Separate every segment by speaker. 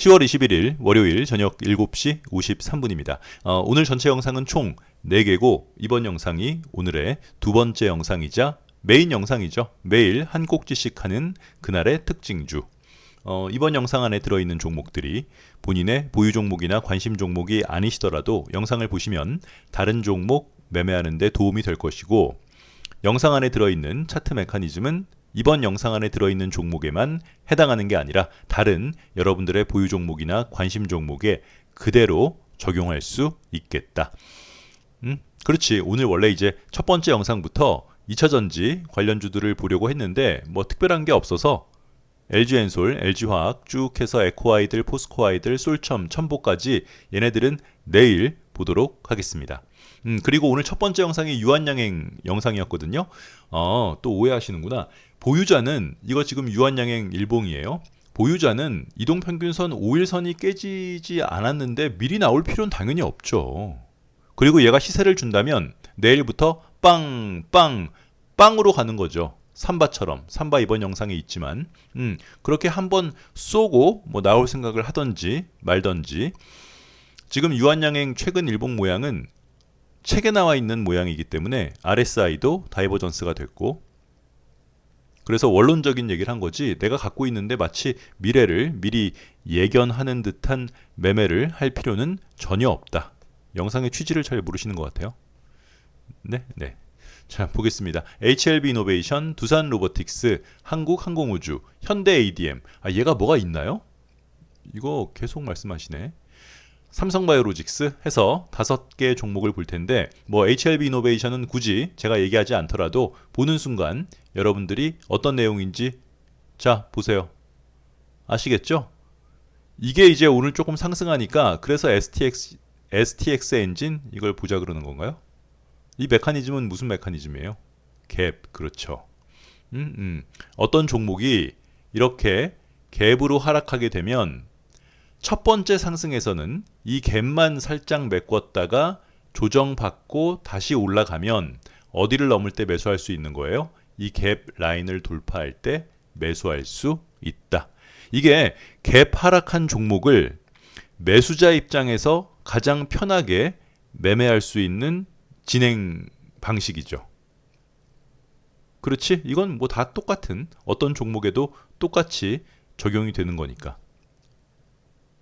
Speaker 1: 10월 21일 월요일 저녁 7시 53분입니다. 어, 오늘 전체 영상은 총 4개고 이번 영상이 오늘의 두 번째 영상이자 메인 영상이죠. 매일 한 꼭지씩 하는 그날의 특징주. 어, 이번 영상 안에 들어있는 종목들이 본인의 보유 종목이나 관심 종목이 아니시더라도 영상을 보시면 다른 종목 매매하는 데 도움이 될 것이고 영상 안에 들어있는 차트 메커니즘은 이번 영상 안에 들어있는 종목에만 해당하는 게 아니라 다른 여러분들의 보유 종목이나 관심 종목에 그대로 적용할 수 있겠다. 음, 그렇지. 오늘 원래 이제 첫 번째 영상부터 2차전지 관련주들을 보려고 했는데 뭐 특별한 게 없어서 LG엔솔, LG화학 쭉 해서 에코아이들, 포스코아이들, 솔첨, 첨보까지 얘네들은 내일 보도록 하겠습니다. 음, 그리고 오늘 첫 번째 영상이 유한양행 영상이었거든요. 어, 또 오해하시는구나. 보유자는 이거 지금 유한양행 일봉이에요. 보유자는 이동평균선 5일선이 깨지지 않았는데 미리 나올 필요는 당연히 없죠. 그리고 얘가 시세를 준다면 내일부터 빵, 빵, 빵으로 가는 거죠. 삼바처럼 삼바 이번 영상에 있지만 음, 그렇게 한번 쏘고 뭐 나올 생각을 하던지 말던지 지금 유한양행 최근 일봉 모양은 책에 나와 있는 모양이기 때문에 RSI도 다이버전스가 됐고 그래서 원론적인 얘기를 한 거지 내가 갖고 있는데 마치 미래를 미리 예견하는 듯한 매매를 할 필요는 전혀 없다. 영상의 취지를 잘 모르시는 것 같아요. 네, 네. 자, 보겠습니다. HLB 이노베이션, 두산 로보틱스, 한국 항공우주, 현대 ADM. 아, 얘가 뭐가 있나요? 이거 계속 말씀하시네. 삼성바이오로직스 해서 다섯 개 종목을 볼 텐데 뭐 HLB 이노베이션은 굳이 제가 얘기하지 않더라도 보는 순간 여러분들이 어떤 내용인지 자 보세요 아시겠죠? 이게 이제 오늘 조금 상승하니까 그래서 STX STX 엔진 이걸 보자 그러는 건가요? 이 메커니즘은 무슨 메커니즘이에요? 갭 그렇죠. 음, 음. 어떤 종목이 이렇게 갭으로 하락하게 되면 첫 번째 상승에서는 이 갭만 살짝 메꿨다가 조정받고 다시 올라가면 어디를 넘을 때 매수할 수 있는 거예요? 이 갭 라인을 돌파할 때 매수할 수 있다. 이게 갭 하락한 종목을 매수자 입장에서 가장 편하게 매매할 수 있는 진행 방식이죠. 그렇지? 이건 뭐 다 똑같은 어떤 종목에도 똑같이 적용이 되는 거니까.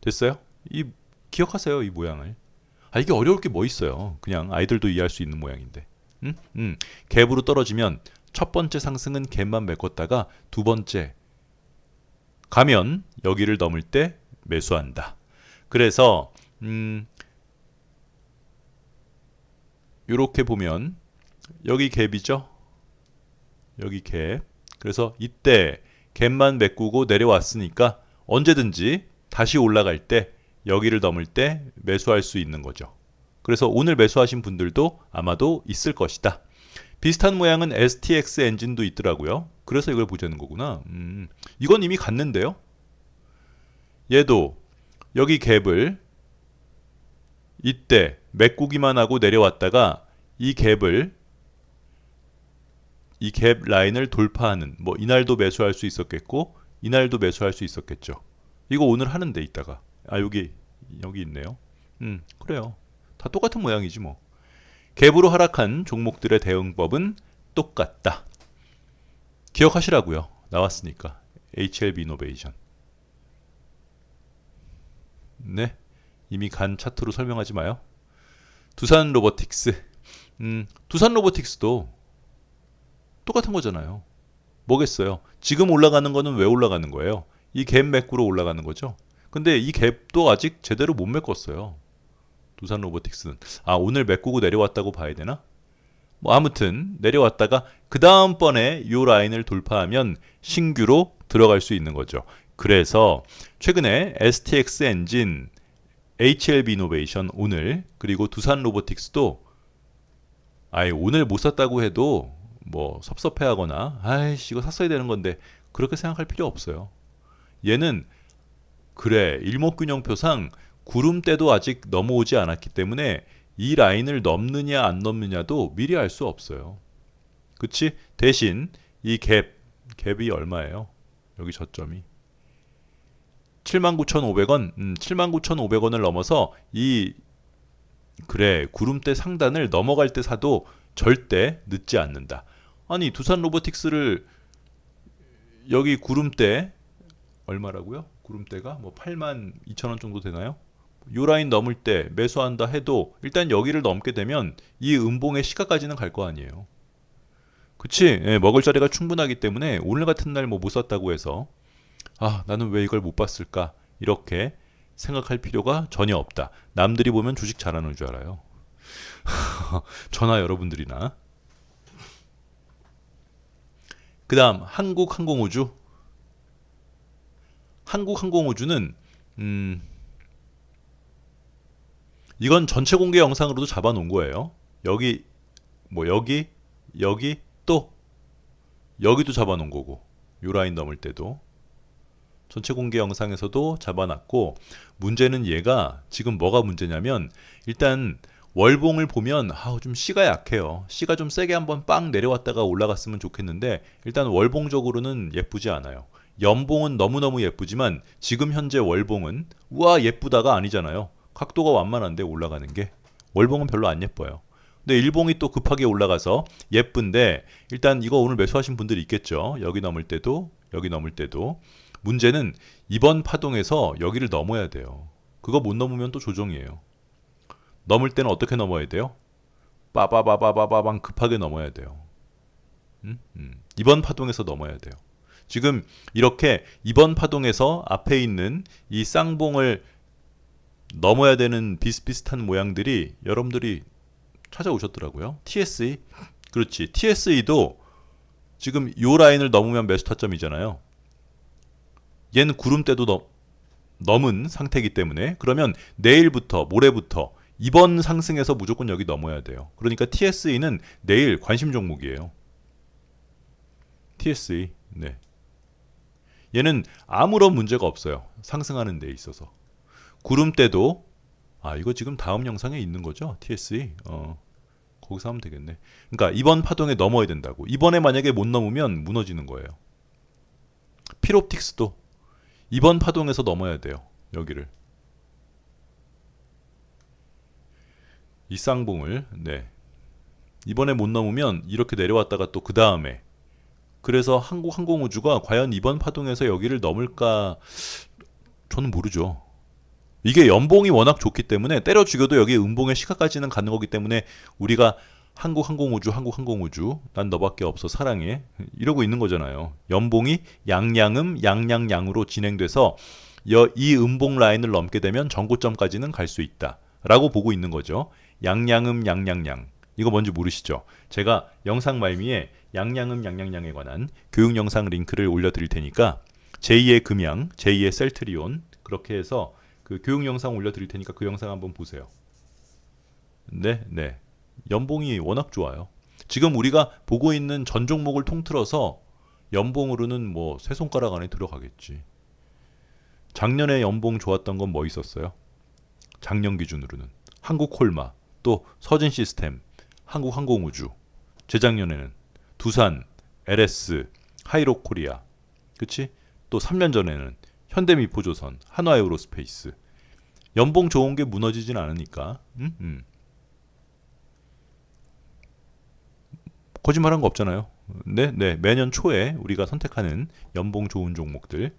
Speaker 1: 됐어요? 이 기억하세요 이 모양을. 아 이게 어려울 게 뭐 있어요. 그냥 아이들도 이해할 수 있는 모양인데. 음, 음. 갭으로 떨어지면 첫 번째 상승은 갭만 메꿨다가 두 번째 가면 여기를 넘을 때 매수한다. 그래서 음, 이렇게 보면 여기 갭이죠. 여기 갭. 그래서 이때 갭만 메꾸고 내려왔으니까 언제든지 다시 올라갈 때 여기를 넘을 때 매수할 수 있는 거죠. 그래서 오늘 매수하신 분들도 아마도 있을 것이다. 비슷한 모양은 STX 엔진도 있더라고요. 그래서 이걸 보자는 거구나. 음, 이건 이미 갔는데요. 얘도 여기 갭을 이때 메꾸기만 하고 내려왔다가 이 갭을 이 갭 라인을 돌파하는 뭐 이날도 매수할 수 있었겠고 이날도 매수할 수 있었겠죠. 이거 오늘 하는데 있다가 아 여기 여기 있네요. 음 그래요. 다 똑같은 모양이지 뭐. 갭으로 하락한 종목들의 대응법은 똑같다. 기억하시라고요. 나왔으니까. HLB 이노베이션. 네. 이미 간 차트로 설명하지 마요. 두산 로보틱스. 음, 두산 로보틱스도 똑같은 거잖아요. 뭐겠어요? 지금 올라가는 거는 왜 올라가는 거예요? 이갭 맥구로 올라가는 거죠. 근데 이 갭도 아직 제대로 못 메꿨어요. 두산 로보틱스는. 아, 오늘 메꾸고 내려왔다고 봐야 되나? 뭐 아무튼 내려왔다가 그 다음번에 이 라인을 돌파하면 신규로 들어갈 수 있는 거죠. 그래서 최근에 STX 엔진, HLB 이노베이션 오늘 그리고 두산 로보틱스도 아예 오늘 못 샀다고 해도 뭐 섭섭해하거나 아이씨 이거 샀어야 되는 건데 그렇게 생각할 필요 없어요. 얘는 그래 일목균형표상 구름대도 아직 넘어오지 않았기 때문에 이 라인을 넘느냐 안 넘느냐도 미리 알 수 없어요. 그치? 대신 이 갭, 갭이 얼마예요? 여기 저점이. 79,500원, 음, 79,500원을 넘어서 이 그래 구름대 상단을 넘어갈 때 사도 절대 늦지 않는다. 아니 두산 로보틱스를 여기 구름대 얼마라고요? 구름대가 뭐 8만 2천 원 정도 되나요? 요 라인 넘을 때 매수한다 해도 일단 여기를 넘게 되면 이 음봉의 시가까지는 갈 거 아니에요. 그치? 예, 먹을 자리가 충분하기 때문에 오늘 같은 날 뭐 못 샀다고 해서 아 나는 왜 이걸 못 봤을까 이렇게 생각할 필요가 전혀 없다. 남들이 보면 주식 잘하는 줄 알아요. 저나 여러분들이나. 그 다음 한국항공우주. 한국항공우주는 음, 이건 전체 공개 영상으로도 잡아놓은 거예요. 여기 뭐 여기 여기 또 여기도 잡아놓은 거고 요 라인 넘을 때도 전체 공개 영상에서도 잡아놨고 문제는 얘가 지금 뭐가 문제냐면 일단 월봉을 보면 아우 좀 C가 약해요. C가 좀 세게 한번 빵 내려왔다가 올라갔으면 좋겠는데 일단 월봉적으로는 예쁘지 않아요. 연봉은 너무너무 예쁘지만 지금 현재 월봉은 우와 예쁘다가 아니잖아요. 각도가 완만한데 올라가는 게 월봉은 별로 안 예뻐요. 근데 일봉이 또 급하게 올라가서 예쁜데 일단 이거 오늘 매수하신 분들이 있겠죠. 여기 넘을 때도 여기 넘을 때도 문제는 이번 파동에서 여기를 넘어야 돼요. 그거 못 넘으면 또 조정이에요. 넘을 때는 어떻게 넘어야 돼요? 빠바바바바바방 급하게 넘어야 돼요. 음? 음. 이번 파동에서 넘어야 돼요. 지금 이렇게 이번 파동에서 앞에 있는 이 쌍봉을 넘어야 되는 비슷비슷한 모양들이 여러분들이 찾아오셨더라고요. TSE 그렇지. TSE도 지금 요 라인을 넘으면 매수 타점이잖아요. 얘는 구름대도 넘, 넘은 상태이기 때문에 그러면 내일부터 모레부터 이번 상승에서 무조건 여기 넘어야 돼요. 그러니까 TSE는 내일 관심 종목이에요. TSE. 네. 얘는 아무런 문제가 없어요. 상승하는 데 있어서. 구름대도 아, 이거 지금 다음 영상에 있는 거죠? TSE. 어. 거기서 하면 되겠네. 그러니까 이번 파동에 넘어야 된다고. 이번에 만약에 못 넘으면 무너지는 거예요. 필옵틱스도 이번 파동에서 넘어야 돼요. 여기를. 이 쌍봉을 네. 이번에 못 넘으면 이렇게 내려왔다가 또 그 다음에 그래서 한국 항공우주가 과연 이번 파동에서 여기를 넘을까 저는 모르죠. 이게 연봉이 워낙 좋기 때문에 때려 죽여도 여기 음봉의 시가까지는 가는 거기 때문에 우리가 한국 항공우주 한국 항공우주 난 너밖에 없어 사랑해 이러고 있는 거잖아요. 연봉이 양양음 양양양으로 진행돼서 이 음봉 라인을 넘게 되면 전고점까지는 갈 수 있다라고 보고 있는 거죠. 양양음 양양양 이거 뭔지 모르시죠? 제가 영상 말미에 양양음 양양양에 관한 교육 영상 링크를 올려드릴 테니까 제2의 금양, 제2의 셀트리온 그렇게 해서 그 교육 영상 올려드릴 테니까 그 영상 한번 보세요. 네, 네. 연봉이 워낙 좋아요. 지금 우리가 보고 있는 전 종목을 통틀어서 연봉으로는 뭐 세 손가락 안에 들어가겠지. 작년에 연봉 좋았던 건 뭐 있었어요? 작년 기준으로는 한국 콜마, 또 서진 시스템, 한국항공우주. 재작년에는 두산, LS, 하이로코리아. 그치? 또 3년 전에는 현대미포조선, 한화에우로스페이스. 연봉 좋은 게 무너지진 않으니까. 음? 음. 거짓말한 거 없잖아요. 네, 네. 매년 초에 우리가 선택하는 연봉 좋은 종목들.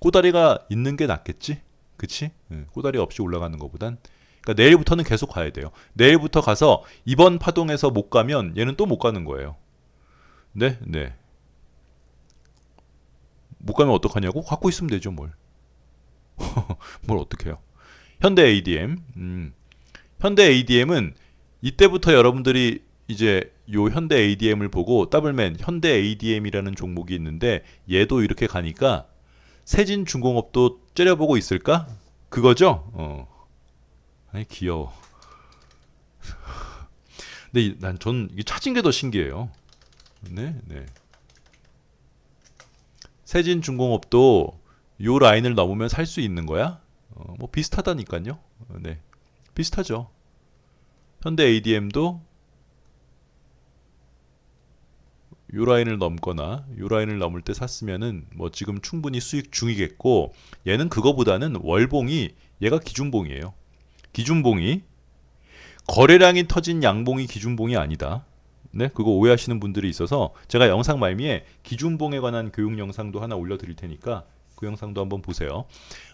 Speaker 1: 꼬다리가 있는 게 낫겠지? 그치? 네, 꼬다리 없이 올라가는 것보단. 그러니까 내일부터는 계속 가야 돼요. 내일부터 가서 이번 파동에서 못 가면 얘는 또 못 가는 거예요. 네, 네. 못 가면 어떡하냐고? 갖고 있으면 되죠, 뭘. 뭘 어떻게 해요? 현대 ADM. 음. 현대 ADM은 이때부터 여러분들이 이제 요 현대 ADM을 보고 더블맨 현대 ADM이라는 종목이 있는데 얘도 이렇게 가니까 세진 중공업도 째려보고 있을까? 그거죠? 어. 아니 귀여워. 근데 난전 이게 찾은 게 더 신기해요. 네, 네. 세진 중공업도 요 라인을 넘으면 살 수 있는 거야? 어, 뭐 비슷하다니까요. 네. 비슷하죠. 현대 ADM도 요 라인을 넘거나 요 라인을 넘을 때 샀으면은 뭐 지금 충분히 수익 중이겠고 얘는 그거보다는 월봉이 얘가 기준봉이에요. 기준봉이 거래량이 터진 양봉이 기준봉이 아니다. 네, 그거 오해하시는 분들이 있어서 제가 영상 말미에 기준봉에 관한 교육 영상도 하나 올려드릴 테니까 그 영상도 한번 보세요.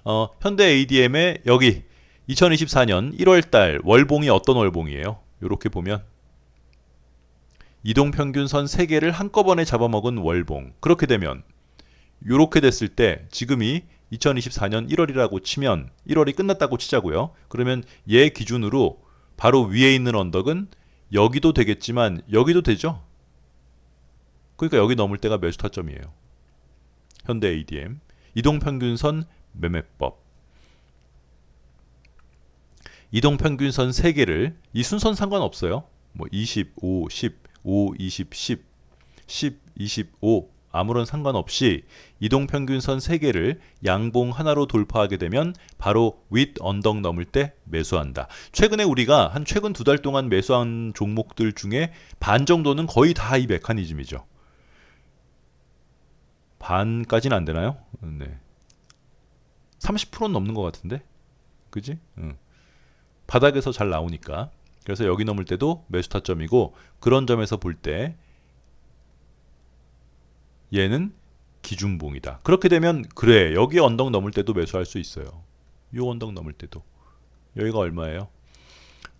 Speaker 1: 어, 현대 ADM의 여기 2024년 1월달 월봉이 어떤 월봉이에요? 이렇게 보면 이동평균선 3개를 한꺼번에 잡아먹은 월봉. 그렇게 되면 이렇게 됐을 때 지금이 2024년 1월이라고 치면 1월이 끝났다고 치자고요. 그러면 얘 기준으로 바로 위에 있는 언덕은 여기도 되겠지만 여기도 되죠. 그러니까 여기 넘을 때가 매수 타점이에요. 현대 ADM 이동평균선 매매법 이동평균선 3개를 이 순서는 상관없어요. 뭐 25, 10, 5, 20, 10, 10, 25 아무런 상관없이 이동 평균선 3개를 양봉 하나로 돌파하게 되면 바로 윗 언덕 넘을 때 매수한다. 최근에 우리가 한 최근 두 달 동안 매수한 종목들 중에 반 정도는 거의 다 이 메커니즘이죠. 반까지는 안 되나요? 네. 30%는 넘는 것 같은데? 그지? 응. 바닥에서 잘 나오니까. 그래서 여기 넘을 때도 매수 타점이고 그런 점에서 볼때 얘는 기준봉이다. 그렇게 되면 그래 여기 언덕 넘을 때도 매수할 수 있어요. 요 언덕 넘을 때도 여기가 얼마예요?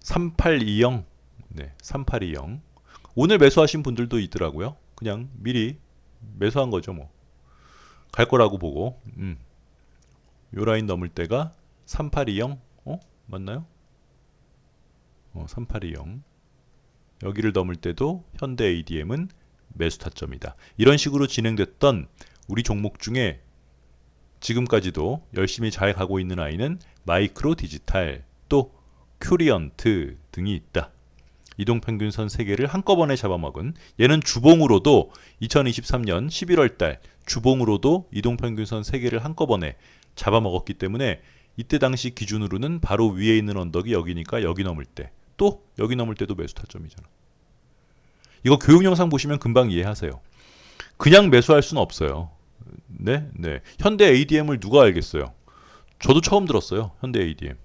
Speaker 1: 3820 네, 3820 오늘 매수하신 분들도 있더라고요. 그냥 미리 매수한 거죠 뭐. 갈 거라고 보고 음. 요 라인 넘을 때가 3820 어? 맞나요? 어, 3820 여기를 넘을 때도 현대 ADM은 매수 타점이다. 이런 식으로 진행됐던 우리 종목 중에 지금까지도 열심히 잘 가고 있는 아이는 마이크로 디지털 또 큐리언트 등이 있다. 이동평균선 3개를 한꺼번에 잡아먹은 얘는 주봉으로도 2023년 11월 달 주봉으로도 이동평균선 3개를 한꺼번에 잡아먹었기 때문에 이때 당시 기준으로는 바로 위에 있는 언덕이 여기니까 여기 넘을 때 또 여기 넘을 때도 매수 타점이잖아. 이거 교육 영상 보시면 금방 이해하세요. 그냥 매수할 수는 없어요. 네, 네. 현대 ADM을 누가 알겠어요? 저도 처음 들었어요. 현대 ADM.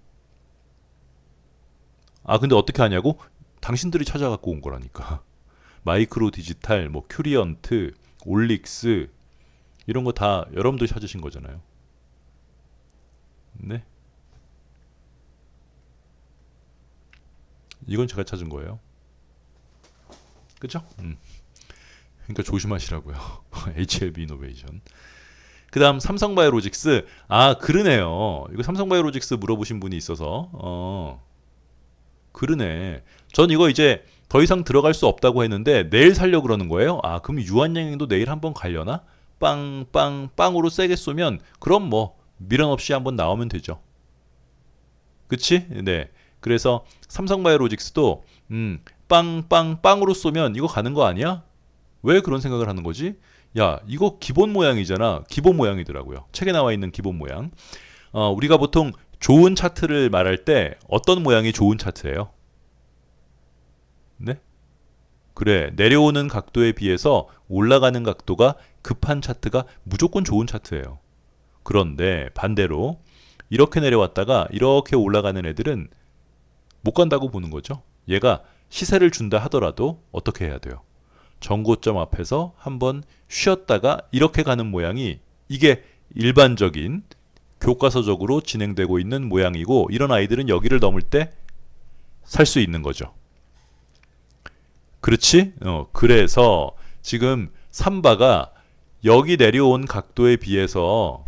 Speaker 1: 아, 근데 어떻게 하냐고? 당신들이 찾아갖고 온 거라니까. 마이크로 디지털, 뭐 큐리언트, 올릭스 이런 거 다 여러분들이 찾으신 거잖아요. 네. 이건 제가 찾은 거예요. 그죠? 음. 그러니까 조심하시라고요. HLB 이노베이션. 그 다음 삼성바이오로직스 아 그러네요. 이거 삼성바이오로직스 물어보신 분이 있어서 어 그러네. 전 이거 이제 더 이상 들어갈 수 없다고 했는데 내일 살려 그러는 거예요. 아 그럼 유한양행도 내일 한번 갈려나? 빵 빵 빵으로 세게 쏘면 그럼 뭐 미련 없이 한번 나오면 되죠. 그치? 네. 그래서 삼성바이오로직스도 음, 빵빵 빵으로 쏘면 이거 가는 거 아니야? 왜 그런 생각을 하는 거지? 야, 이거 기본 모양이잖아. 기본 모양이더라고요. 책에 나와 있는 기본 모양. 어, 우리가 보통 좋은 차트를 말할 때 어떤 모양이 좋은 차트예요? 네? 그래, 내려오는 각도에 비해서 올라가는 각도가 급한 차트가 무조건 좋은 차트예요. 그런데 반대로 이렇게 내려왔다가 이렇게 올라가는 애들은 못 간다고 보는 거죠. 얘가 시세를 준다 하더라도 어떻게 해야 돼요? 정고점 앞에서 한번 쉬었다가 이렇게 가는 모양이 이게 일반적인 교과서적으로 진행되고 있는 모양이고 이런 아이들은 여기를 넘을 때 살 수 있는 거죠. 그렇지? 어, 그래서 지금 삼바가 여기 내려온 각도에 비해서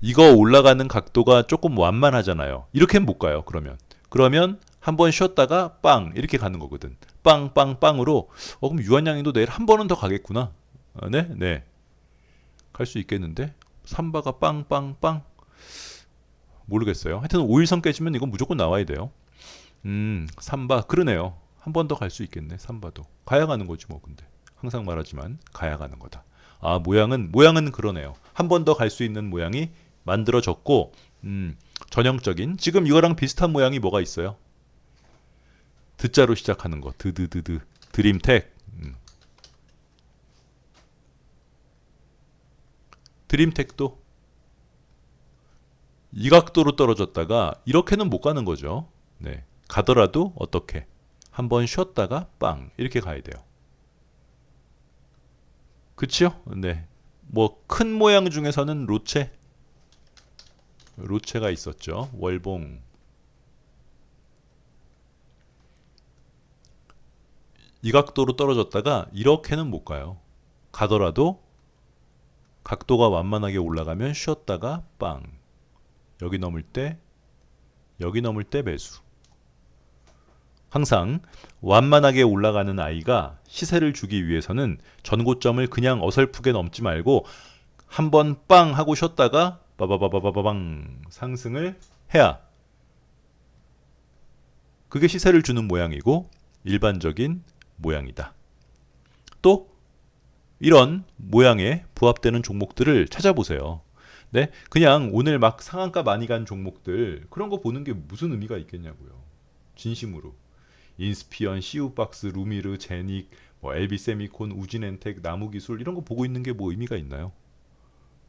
Speaker 1: 이거 올라가는 각도가 조금 완만하잖아요. 이렇게는 못 가요. 그러면 그러면 한 번 쉬었다가 빵 이렇게 가는 거거든. 빵 빵 빵으로 어 그럼 유한양이도 내일 한 번은 더 가겠구나. 어, 네, 네. 갈 수 있겠는데 삼바가 빵 빵 빵. 모르겠어요. 하여튼 5일선 깨지면 이건 무조건 나와야 돼요. 음, 삼바 그러네요. 한 번 더 갈 수 있겠네. 삼바도 가야 가는 거지 뭐 근데 항상 말하지만 가야 가는 거다. 아 모양은 모양은 그러네요. 한 번 더 갈 수 있는 모양이 만들어졌고 음, 전형적인 지금 이거랑 비슷한 모양이 뭐가 있어요? 드자로 시작하는 거 드드드드 드림텍 음. 드림텍도 이 각도로 떨어졌다가 이렇게는 못 가는 거죠. 네. 가더라도 어떻게 한번 쉬었다가 빵 이렇게 가야 돼요. 그치요? 네. 뭐 큰 모양 중에서는 로체 로체가 있었죠. 월봉 이 각도로 떨어졌다가 이렇게는 못 가요. 가더라도 각도가 완만하게 올라가면 쉬었다가 빵. 여기 넘을 때 여기 넘을 때 매수. 항상 완만하게 올라가는 아이가 시세를 주기 위해서는 전고점을 그냥 어설프게 넘지 말고 한 번 빵 하고 쉬었다가 빠바바바바방 상승을 해야 그게 시세를 주는 모양이고 일반적인 모양이다. 또 이런 모양에 부합되는 종목들을 찾아보세요. 네, 그냥 오늘 막 상한가 많이 간 종목들 그런 거 보는 게 무슨 의미가 있겠냐고요. 진심으로. 인스피언, 시우박스, 루미르, 제닉, 뭐 LB 세미콘, 우진엔텍, 나무기술 이런 거 보고 있는 게 뭐 의미가 있나요?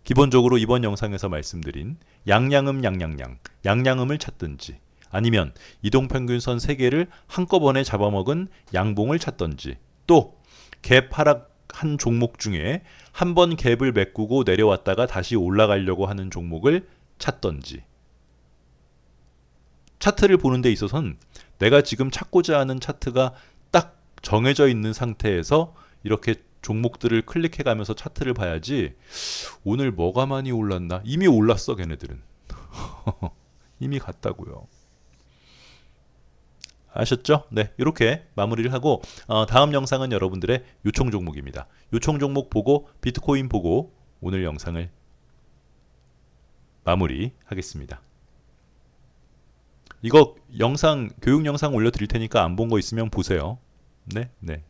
Speaker 1: 기본적으로 이번 영상에서 말씀드린 양양음 양양양, 양양음을 찾든지 아니면 이동평균선 3개를 한꺼번에 잡아먹은 양봉을 찾던지 또 갭 하락 한 종목 중에 한 번 갭을 메꾸고 내려왔다가 다시 올라가려고 하는 종목을 찾던지. 차트를 보는 데 있어서는 내가 지금 찾고자 하는 차트가 딱 정해져 있는 상태에서 이렇게 종목들을 클릭해 가면서 차트를 봐야지 오늘 뭐가 많이 올랐나? 이미 올랐어 걔네들은. 이미 갔다고요 아셨죠? 네 이렇게 마무리를 하고 어, 다음 영상은 여러분들의 요청 종목입니다 요청 종목 보고 비트코인 보고 오늘 영상을 마무리하겠습니다 이거 영상 교육 영상 올려드릴 테니까 안 본 거 있으면 보세요 네 네.